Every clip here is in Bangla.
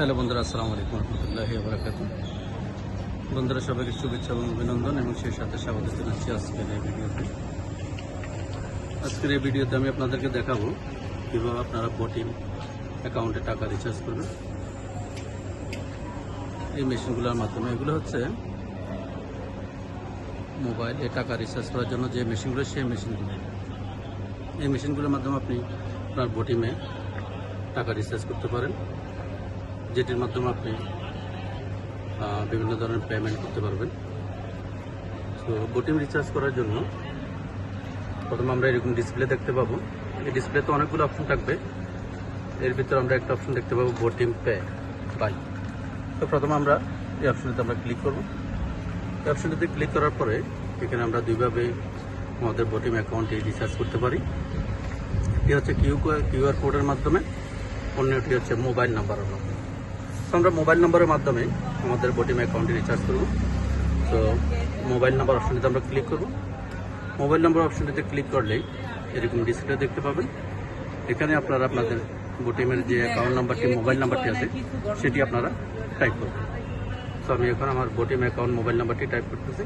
হ্যালো বন্ধুরা, আসসালামু আলাইকুম রহমতুল্লাহি বরাকাত বন্ধুরা, সবাইকে শুভেচ্ছা এবং অভিনন্দন এবং সেই সাথে স্বাগত জানাচ্ছি আজকের এই ভিডিওতে। আজকের এই ভিডিওতে আমি আপনাদেরকে দেখাবো কীভাবে আপনারা বোটিং অ্যাকাউন্টে টাকা রিচার্জ করবেন। এই মেশিনগুলোর মাধ্যমে এগুলো হচ্ছে মোবাইলে টাকা রিচার্জ করার জন্য যে মেশিনগুলো, সেই মেশিনগুলো। এই মেশিনগুলোর মাধ্যমে আপনি আপনার বোটিমে টাকা রিচার্জ করতে পারেন। যেটির মাধ্যমে আপনি বিভিন্ন ধরনের পেমেন্ট করতে পারবেন। তো বোটিম রিচার্জ করার জন্য প্রথমে আমরা এরকম ডিসপ্লে দেখতে পাবো। এই ডিসপ্লেতে অনেকগুলো অপশন থাকবে। এর ভিতরে আমরা একটা অপশন দেখতে পাবো বোটিম পে বাই তো প্রথমে আমরা এই অপশনটিতে আমরা ক্লিক করব। এই অপশনটিতে ক্লিক করার পরে এখানে আমরা দুইভাবে আমাদের বোটিম অ্যাকাউন্টে রিচার্জ করতে পারি। এটি হচ্ছে কিউ কিউআর কোডের মাধ্যমে, অন্যটি হচ্ছে মোবাইল নাম্বারের মাধ্যমে। তো আমরা মোবাইল নাম্বারের মাধ্যমে আমাদের বোটিম অ্যাকাউন্টে রিচার্জ করব। তো মোবাইল নাম্বার অপশনটিতে আমরা ক্লিক করব। মোবাইল নাম্বার অপশনটিতে ক্লিক করলেই এরকম ডিসপ্লে দেখতে পাবেন। এখানে আপনারা আপনাদের বোটিমের যে অ্যাকাউন্ট নাম্বারটি মোবাইল নাম্বারটি আছে, সেটি আপনারা টাইপ করবেন। তো আমি এখন আমার বোটিম অ্যাকাউন্ট মোবাইল নাম্বারটি টাইপ করতেছি।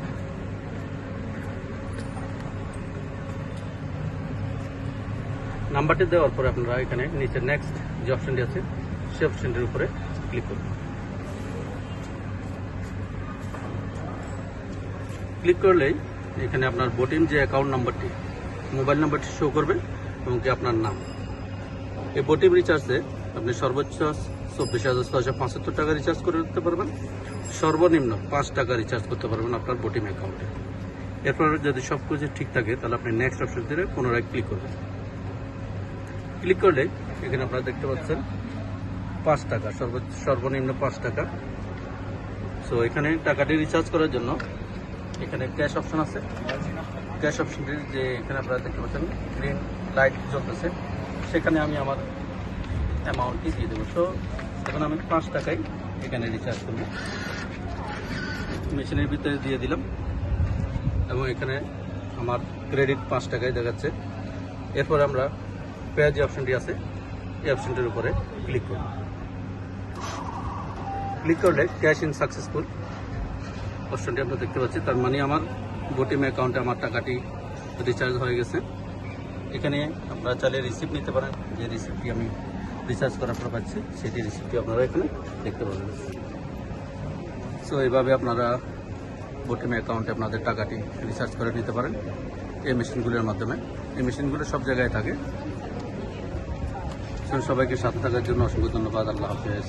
নাম্বারটি দেওয়ার পরে আপনারা এখানে নিচে নেক্সট যে অপশনটি আছে, সেই অপশনটির উপরে ক্লিক করুন। ক্লিক করলেই এখানে আপনার বোটিম যে অ্যাকাউন্ট নাম্বারটি মোবাইল নাম্বারটি শো করবে এবং কি আপনার নাম। এই বোটিম রিচার্জে আপনি সর্বোচ্চ চব্বিশ হাজার ছয়শো পঁচাত্তর টাকা রিচার্জ করে দিতে পারবেন। সর্বনিম্ন পাঁচ টাকা রিচার্জ করতে পারবেন আপনার বোটিম অ্যাকাউন্টে এরপর যদি সব কিছু ঠিক থাকে, তাহলে আপনি নেক্সট অপশন দিয়ে পুনরায় ক্লিক করবেন। ক্লিক করলে এখানে আপনারা দেখতে পাচ্ছেন পাঁচ টাকা সর্বনিম্ন পাঁচ টাকা। সো এখানে টাকাটি রিচার্জ করার জন্য এখানে ক্যাশ অপশন আছে। ক্যাশ অপশনটির যে এখানে আপনারা দেখতে পাচ্ছেন গ্রিন লাইট জ্বলতেছে। সেখানে আমি আমার অ্যামাউন্টটি দিয়ে দেবো। সো এখন আমি পাঁচ টাকায় এখানে রিচার্জ করব। মেশিনের ভিতরে দিয়ে দিলাম। এবং এখানে আমার ক্রেডিট পাঁচ টাকায় দেখাচ্ছে। এরপর আমরা পে যে অপশনটি আছে, এই অপশনটির উপরে ক্লিক করব। ক্লিক করলে ক্যাশ ইন সাকসেসফুল অপশনটি আমরা দেখতে পাচ্ছি। তার মানে আমার বোটিম অ্যাকাউন্টে আমার টাকাটি রিচার্জ হয়ে গেছে। এখানে আপনারা চাইলে রিসিপ্ট নিতে পারেন। যে রিসিপ্টটি আমি রিচার্জ করার পর পাচ্ছি, সেটি রিসিপ্টটি আপনারা এখানে দেখতে পাবেন। সো এইভাবে আপনারা বোটিম অ্যাকাউন্টে আপনাদের টাকাটি রিচার্জ করে নিতে পারেন এই মেশিনগুলোর মাধ্যমে। এই মেশিনগুলো সব জায়গায় থাকে। সবাইকে সাথে থাকার জন্য অসংখ্য ধন্যবাদ। আল্লাহ হাফেজ।